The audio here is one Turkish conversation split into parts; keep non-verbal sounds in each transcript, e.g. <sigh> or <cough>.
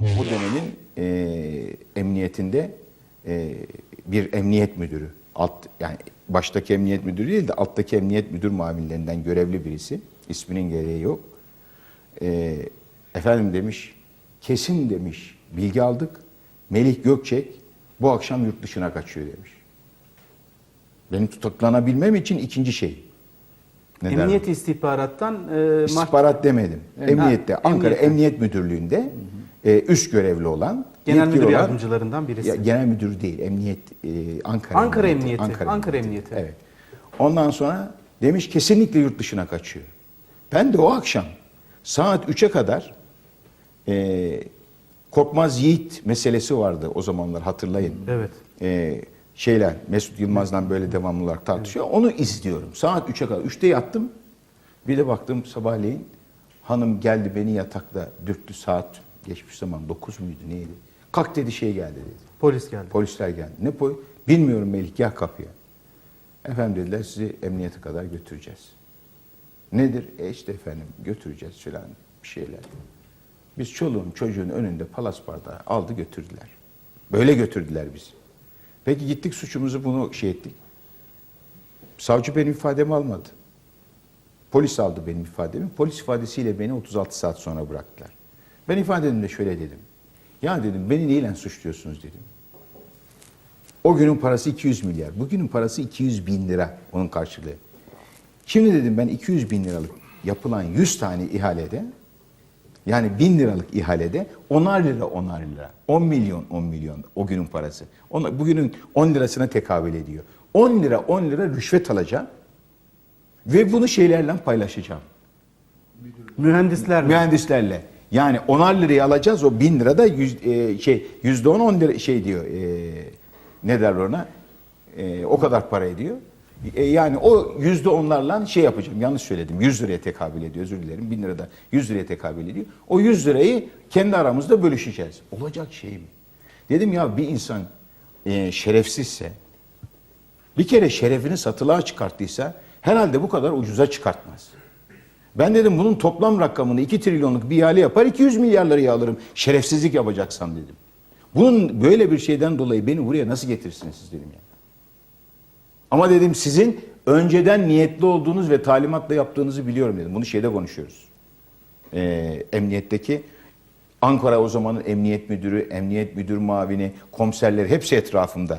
Bu dönemin e, emniyetinde e, bir emniyet müdürü, alt yani baştaki emniyet müdürü değil de alttaki emniyet müdür muavinlerinden görevli birisi. İsminin gereği yok. E, efendim demiş, kesin demiş, bilgi aldık. Melih Gökçek bu akşam yurt dışına kaçıyor demiş. Benim tutuklanabilmem için ikinci şey. Ne derler? Emniyet istihbarattan e, İstihbarat demedim. Emniyette, ha, Ankara emniyette. Emniyet Müdürlüğü'nde e, üst görevli olan, genel müdür olan- yardımcılarından birisi. Ya, genel müdür değil, emniyet e, Ankara. Ankara Emniyeti, Ankara Emniyeti. Evet. Ondan sonra demiş kesinlikle yurt dışına kaçıyor. Ben de o akşam saat 3'e kadar e, Korkmaz Yiğit meselesi vardı o zamanlar hatırlayın. Evet. E, şeyler Mesut Yılmaz'dan böyle devamlı olarak tartışıyor. Onu izliyorum. Saat 3'e kadar. 3'te yattım. Bir de baktım sabahleyin hanım geldi beni yatakta dürttü saat geçmiş zaman 9 muydu neydi? Kalk dedi şey geldi dedi. Polis geldi. Polisler geldi. Ne polis? Bilmiyorum Melik gel kapıya. Efendim dediler sizi emniyete kadar götüreceğiz. Nedir? E işte efendim götüreceğiz filan bir şeyler. Biz çoluğun çocuğun önünde palas bardağı aldı götürdüler. Böyle götürdüler bizi. Peki gittik suçumuzu bunu şey ettik. Savcı benim ifademi almadı. Polis aldı benim ifademi. Polis ifadesiyle beni 36 saat sonra bıraktılar. Ben ifademde şöyle dedim. Ya dedim beni neyle suçluyorsunuz dedim. O günün parası 200 milyar. Bugünün parası 200 bin lira onun karşılığı. Şimdi dedim ben 200 bin liralık yapılan 100 tane ihalede yani 1000 liralık ihalede 10'ar lira 10'ar lira. 10 milyon 10 milyon o günün parası. Ona, bugünün 10 lirasına tekabül ediyor. 10 lira 10 lira rüşvet alacağım ve bunu şeylerle paylaşacağım. Mühendisler mi? Mühendislerle. Yani 10'ar lirayı alacağız o 1000 lira da yüz, e, şey %10 10 lira şey diyor. E, ne derler ona? E, o kadar para ediyor. E, yani o yüzde onlarla şey yapacağım. Yanlış söyledim. 100 liraya tekabül ediyor. Özür dilerim. 1000 lira da 100 liraya tekabül ediyor. O 100 lirayı kendi aramızda bölüşeceğiz. Olacak şey mi? Dedim ya bir insan e, şerefsizse bir kere şerefini satılığa çıkarttıysa herhalde bu kadar ucuza çıkartmaz. Ben dedim bunun toplam rakamını 2 trilyonluk bir ihale yapar 200 milyar liraya alırım. Şerefsizlik yapacaksam dedim. Bunun böyle bir şeyden dolayı beni buraya nasıl getirirsiniz siz dedim ya. Ama dedim sizin önceden niyetli olduğunuz ve talimatla yaptığınızı biliyorum dedim. Bunu şeyde konuşuyoruz. Ee, emniyetteki Ankara o zamanın emniyet müdürü, emniyet müdür mavini, komiserleri hepsi etrafımda.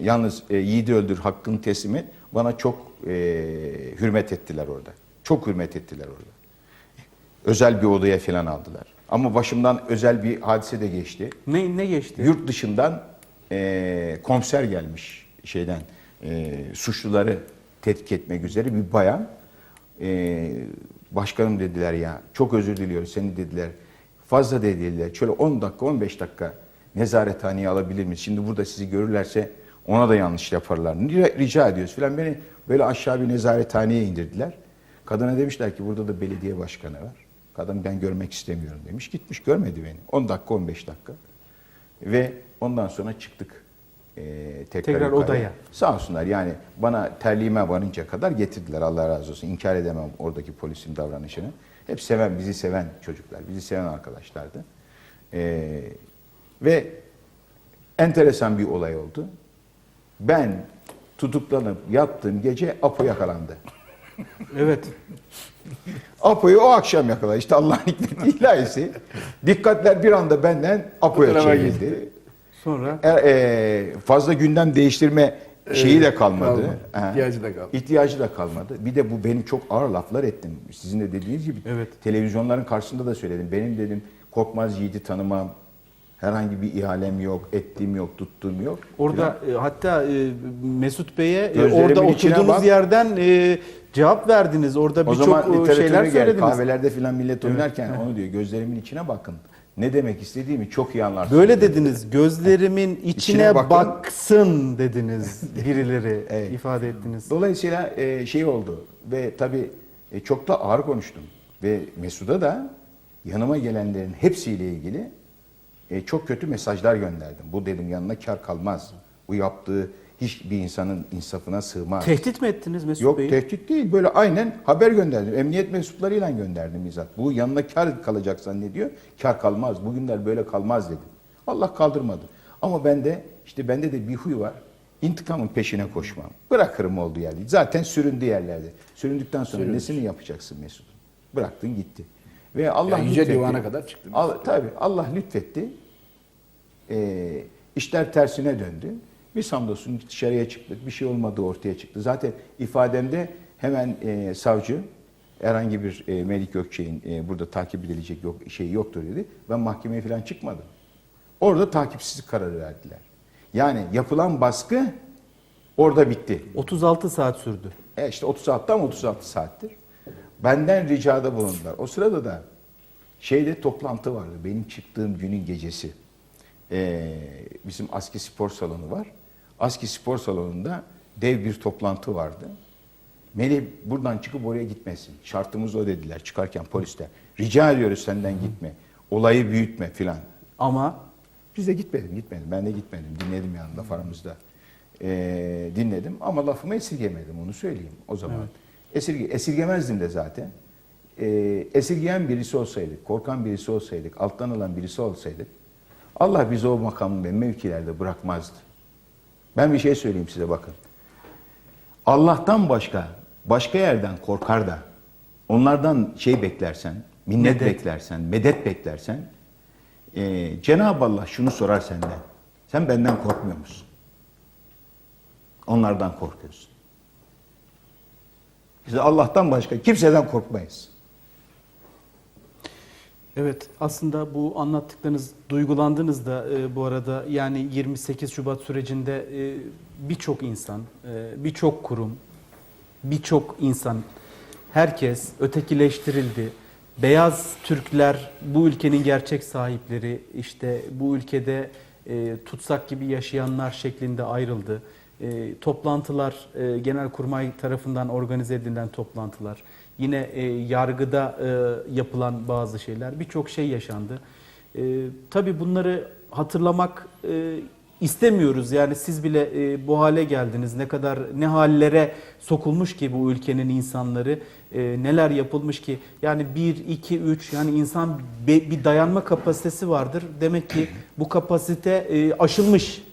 Yalnız e, yiğidi öldür, hakkını teslim et. Bana çok e, hürmet ettiler orada. Çok hürmet ettiler orada. Özel bir odaya falan aldılar. Ama başımdan özel bir hadise de geçti. Ne, ne geçti? Yurt dışından e, komiser gelmiş şeyden e, suçluları tetkik etmek üzere bir bayan. E, başkanım dediler ya çok özür diliyoruz seni dediler. Fazla dediler. Şöyle 10 dakika 15 dakika nezarethaneye alabilir miyiz? Şimdi burada sizi görürlerse ona da yanlış yaparlar. Rica, ediyoruz filan. Beni böyle aşağı bir nezarethaneye indirdiler. Kadına demişler ki burada da belediye başkanı var. Kadın ben görmek istemiyorum demiş. Gitmiş görmedi beni. 10 dakika 15 dakika. Ve ondan sonra çıktık. Ee, tekrar, Tekrar yukarı. odaya. Sağ olsunlar yani bana terliğime varınca kadar getirdiler Allah razı olsun. İnkar edemem oradaki polisin davranışını. Hep seven, bizi seven çocuklar, bizi seven arkadaşlardı. Ee, ve enteresan bir olay oldu. Ben tutuklanıp yattığım gece Apo yakalandı. Evet. Apo'yu o akşam yakaladı. İşte Allah'ın hikmeti ilahisi. Dikkatler bir anda benden Apo'ya çevrildi. Sonra E, e, fazla gündem değiştirme şeyi de kalmadı. kalmadı. Ha. İhtiyacı da kalmadı. İhtiyacı da kalmadı. Bir de bu benim çok ağır laflar ettim. Sizin de dediğiniz gibi Evet. televizyonların karşısında da söyledim. Benim dedim Korkmaz Yiğit'i tanımam. Herhangi bir ihalem yok, ettiğim yok, tuttuğum yok. orada e, hatta e, Mesut Bey'e e, Gözlerimin orada içine oturduğunuz bak. yerden e, cevap verdiniz. Orada birçok e, şeyler gel, söylediniz. kahvelerde filan millet oynarken onu diyor. Gözlerimin içine bakın. Ne demek istediğimi çok iyi anlarsınız. Böyle dediniz. Gözlerimin içine, İçine bakın. baksın dediniz <laughs> birileri Evet. ifade ettiniz. Dolayısıyla e, şey oldu ve tabii e, çok da ağır konuştum. Ve Mesut'a da yanıma gelenlerin hepsiyle ilgili çok kötü mesajlar gönderdim. Bu dedim yanına kar kalmaz. Bu yaptığı hiç bir insanın insafına sığmaz. Tehdit mi ettiniz Mesut Yok Bey'i? tehdit değil. Böyle aynen haber gönderdim. Emniyet mensuplarıyla gönderdim bizzat. Bu yanına kar kalacak zannediyor. Kar kalmaz. Bugünler böyle kalmaz dedim. Allah kaldırmadı. Ama bende işte bende de bir huy var. İntikamın peşine koşmam. Bırakırım olduğu yerde. Zaten süründü yerlerde. Süründükten sonra nesini yapacaksın Mesut? Bıraktın gitti. Ve Allah Yani Yüce. Divan'a kadar çıktınız. Al, tabii Allah lütfetti. Ee, işler tersine döndü. Biz hamdolsun dışarıya çıktık. Bir şey olmadığı ortaya çıktı. Zaten ifademde hemen e, savcı herhangi bir e, Melik Gökçe'nin e, burada takip edilecek yok, şey yoktur dedi. Ben mahkemeye falan çıkmadım. Orada takipsizlik kararı verdiler. Yani yapılan baskı orada bitti. 36 saat sürdü. E işte 36 tam 36 saattir. Benden ricada bulundular. O sırada da şeyde toplantı vardı. Benim çıktığım günün gecesi. Ee, bizim Aski Spor Salonu var. Aski Spor Salonu'nda dev bir toplantı vardı. Melih buradan çıkıp oraya gitmesin. Şartımız o dediler çıkarken polisler. Rica ediyoruz senden gitme. Olayı büyütme filan. Ama Biz de gitmedim, gitmedim. Ben de gitmedim. Dinledim yanında faramızda. Ee, dinledim ama lafımı esirgemedim onu söyleyeyim o zaman. Esirge, esirgemezdim de zaten. Ee, esirgeyen birisi olsaydık, korkan birisi olsaydık, alttan alan birisi olsaydık Allah bizi o makam ve mevkilerde bırakmazdı. Ben bir şey söyleyeyim size bakın. Allah'tan başka, başka yerden korkar da onlardan şey beklersen, minnet Medet. beklersen, medet beklersen ee, Cenab-ı Allah şunu sorar senden. Sen benden korkmuyor musun? Onlardan korkuyorsun. Biz Allah'tan başka kimseden korkmayız. Evet aslında bu anlattıklarınız duygulandınız da e, bu arada yani 28 Şubat sürecinde e, birçok insan, e, birçok kurum, birçok insan, herkes ötekileştirildi. Beyaz Türkler bu ülkenin gerçek sahipleri, işte bu ülkede e, tutsak gibi yaşayanlar şeklinde ayrıldı. E, toplantılar, e, Genelkurmay tarafından organize edilen toplantılar, yine e, yargıda e, yapılan bazı şeyler, birçok şey yaşandı. E, tabii bunları hatırlamak e, istemiyoruz. Yani siz bile e, bu hale geldiniz. Ne kadar ne hallere sokulmuş ki bu ülkenin insanları, e, neler yapılmış ki. Yani 1, 2, 3 yani insan bir dayanma kapasitesi vardır. Demek ki bu kapasite e, aşılmış.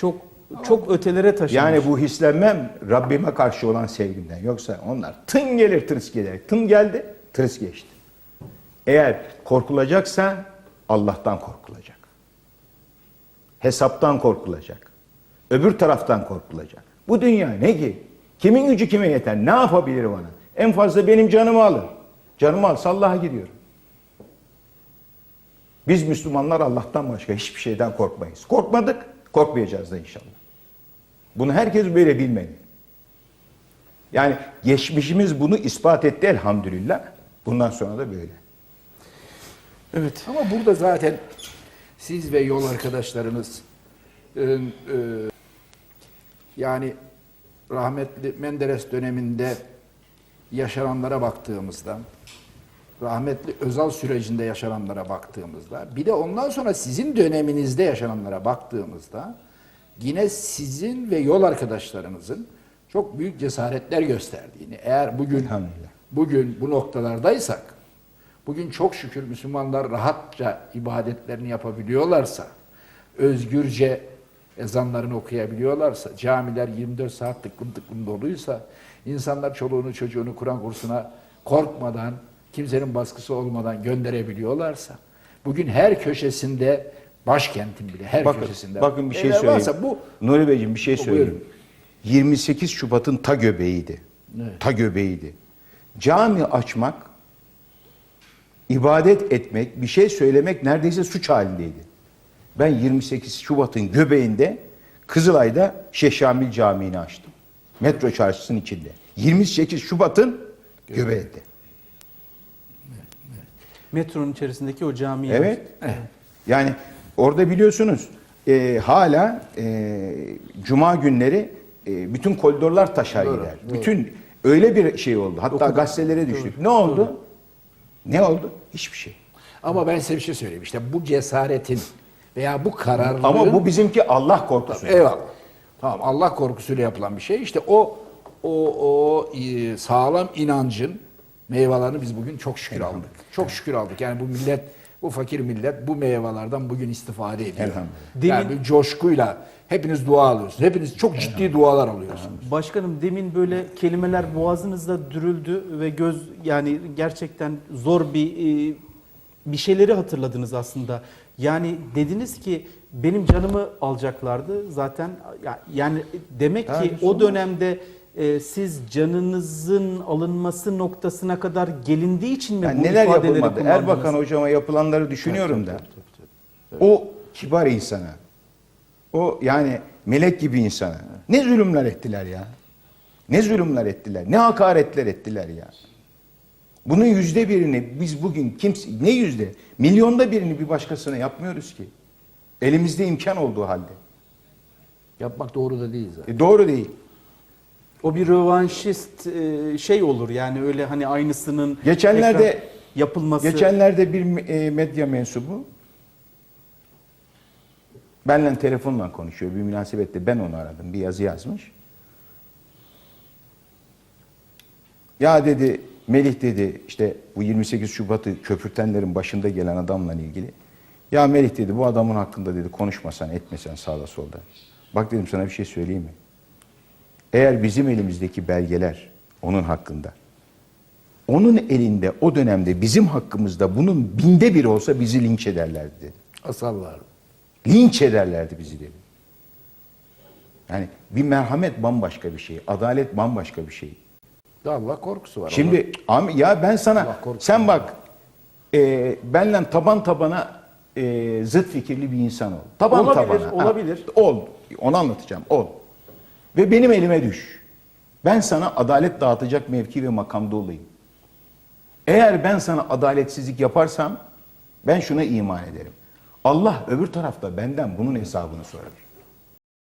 Çok çok ötelere taşınmış. Yani bu hislenmem Rabbime karşı olan sevgimden. Yoksa onlar tın gelir tırıs gelir. Tın geldi tırıs geçti. Eğer korkulacaksa Allah'tan korkulacak. Hesaptan korkulacak. Öbür taraftan korkulacak. Bu dünya ne ki? Kimin gücü kime yeter? Ne yapabilir bana? En fazla benim canımı alır. Canımı alsa Allah'a gidiyorum. Biz Müslümanlar Allah'tan başka hiçbir şeyden korkmayız. Korkmadık, korkmayacağız da inşallah. Bunu herkes böyle bilmeli. Yani geçmişimiz bunu ispat etti elhamdülillah. Bundan sonra da böyle. Evet. Ama burada zaten siz ve yol arkadaşlarınız e, e, yani rahmetli Menderes döneminde yaşananlara baktığımızda rahmetli Özal sürecinde yaşananlara baktığımızda bir de ondan sonra sizin döneminizde yaşananlara baktığımızda yine sizin ve yol arkadaşlarınızın çok büyük cesaretler gösterdiğini eğer bugün bugün bu noktalardaysak bugün çok şükür Müslümanlar rahatça ibadetlerini yapabiliyorlarsa özgürce ezanlarını okuyabiliyorlarsa camiler 24 saat tıklım tıklım doluysa insanlar çoluğunu çocuğunu Kur'an kursuna korkmadan kimsenin baskısı olmadan gönderebiliyorlarsa bugün her köşesinde başkentin bile her Bakın, köşesinde bakın bir şey söyleyeyim. varsa bu Nuri Beyciğim bir şey söyleyeyim. buyurun. 28 Şubat'ın ta göbeğiydi. Evet. Ta göbeğiydi. Cami açmak, ibadet etmek, bir şey söylemek neredeyse suç halindeydi. Ben 28 Şubat'ın göbeğinde Kızılay'da Şeyh Şamil Camii'ni açtım. Metro çarşısının içinde. 28 Şubat'ın göbeğinde. Metronun içerisindeki o cami. Evet. Yani orada biliyorsunuz e, hala e, cuma günleri e, bütün koridorlar taşar gider. Bütün öyle bir şey oldu. Hatta gazetelere düştük. Ne oldu? Ne oldu? Hiçbir şey. Ama ben size bir şey söyleyeyim. İşte bu cesaretin veya bu kararlılığın... Ama bu bizimki Allah korkusu. Eyvallah. Tamam Allah korkusuyla yapılan bir şey. İşte o o o e, sağlam inancın meyvelerini biz bugün çok şükür aldık. Çok şükür aldık. Yani bu millet bu fakir millet bu meyvelerden bugün istifade ediyor. Elhamdülillah. Yani bir coşkuyla hepiniz dua alıyorsunuz. Hepiniz çok ciddi dualar alıyorsunuz. Başkanım demin böyle kelimeler boğazınızda dürüldü ve göz yani gerçekten zor bir e, bir şeyleri hatırladınız aslında. Yani dediniz ki benim canımı alacaklardı zaten Ya- yani demek ki o dönemde e, siz canınızın alınması noktasına kadar gelindiği için mi Yani bu neler ifadeleri yapılmadı? kullandınız? Erbakan hocama yapılanları düşünüyorum da. O kibar insana. O yani melek gibi insana. Ne zulümler ettiler ya. Ne zulümler ettiler. Ne hakaretler ettiler ya. Bunun yüzde birini biz bugün kimse ne yüzde milyonda birini bir başkasına yapmıyoruz ki. Elimizde imkan olduğu halde. Yapmak doğru da değil zaten. E doğru değil. O bir rövanşist e, şey olur yani öyle hani aynısının Geçenlerde- yapılması. Geçenlerde bir e, medya mensubu benle telefonla konuşuyor. Bir münasebetle ben onu aradım. Bir yazı yazmış. Ya dedi Melih dedi işte bu 28 Şubat'ı köpürtenlerin başında gelen adamla ilgili. Ya Melih dedi bu adamın hakkında dedi konuşmasan etmesen sağda solda. Bak dedim sana bir şey söyleyeyim mi? Eğer bizim elimizdeki belgeler onun hakkında onun elinde o dönemde bizim hakkımızda bunun binde bir olsa bizi linç ederlerdi dedi. Asallar. Linç ederlerdi bizi dedi. Yani bir merhamet bambaşka bir şey, adalet bambaşka bir şey. Allah korkusu var. Şimdi am- ya ben sana sen bak e, benle taban tabana e, zıt fikirli bir insan ol. Taban Olabilir, tabana. olabilir. ol. Onu anlatacağım. Ol. Ve benim elime düş. Ben sana adalet dağıtacak mevki ve makamda olayım. Eğer ben sana adaletsizlik yaparsam ben şuna iman ederim. Allah öbür tarafta benden bunun hesabını sorar.